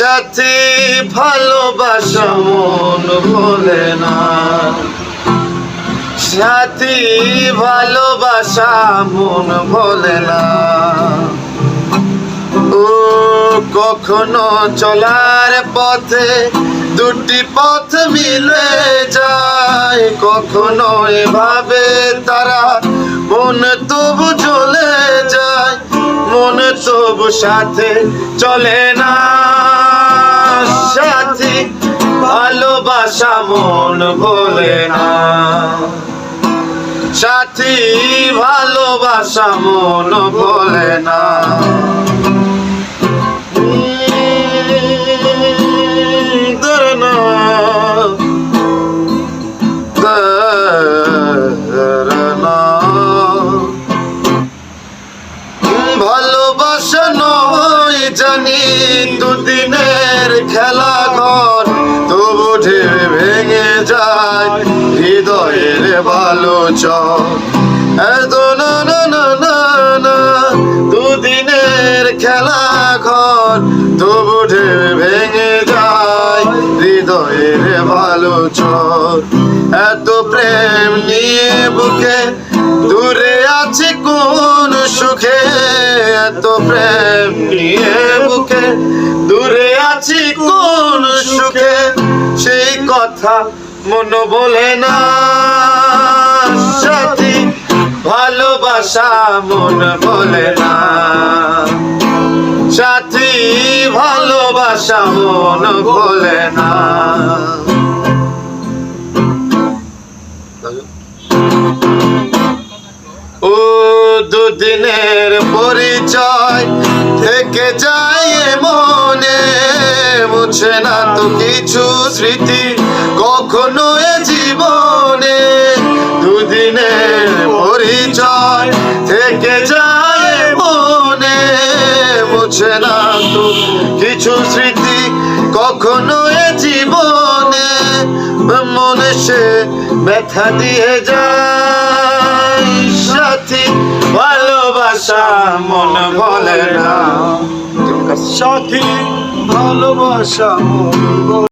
সাথী ভালোবাসা মন বলে না। সাথী ভালোবাসা মন বলে না। ও, কখনো চলার পথে দুটি পথ মিলে যায়। কখনো এভাবে তারা মন তবু চলে যায়। মন তবু সাথে চলে না। ভালোবাসা মন বলে না। সাথী ভালোবাসা মন বলে না। ভালোবাসা নয় জানি দুদিনের খেলা ঘর। যায় হৃদয়ের ভালো চর এত না না না দুদিনের খেলা ঘর, তবু ঢেবে ভেঙে যায়, হৃদয়ের ভালো চর এত প্রেম নিয়ে বুকে দূরে আছে কোন সুখে, এত প্রেম নিয়ে বুকে দূরে আছি কোন সুখে, সেই কথা মন বলে না, সাথী, ভালোবাসা মন বলে না। সাথী, ভালোবাসা মন বলে না। ও দুদিনের পরিচয় থেকে যায় মনে, মুছে না তো কিছু স্মৃতি। কখনো এ জীবনে দুদিনের পরিচয় থেকে যায় মনে। মুছে না তো কিছু স্মৃতি কখনো এ জীবনে। মনে সে ব্যথা দিয়ে যায়। সাথী, ভালোবাসা মন বলে না। সাথী, ভালোবাসা মন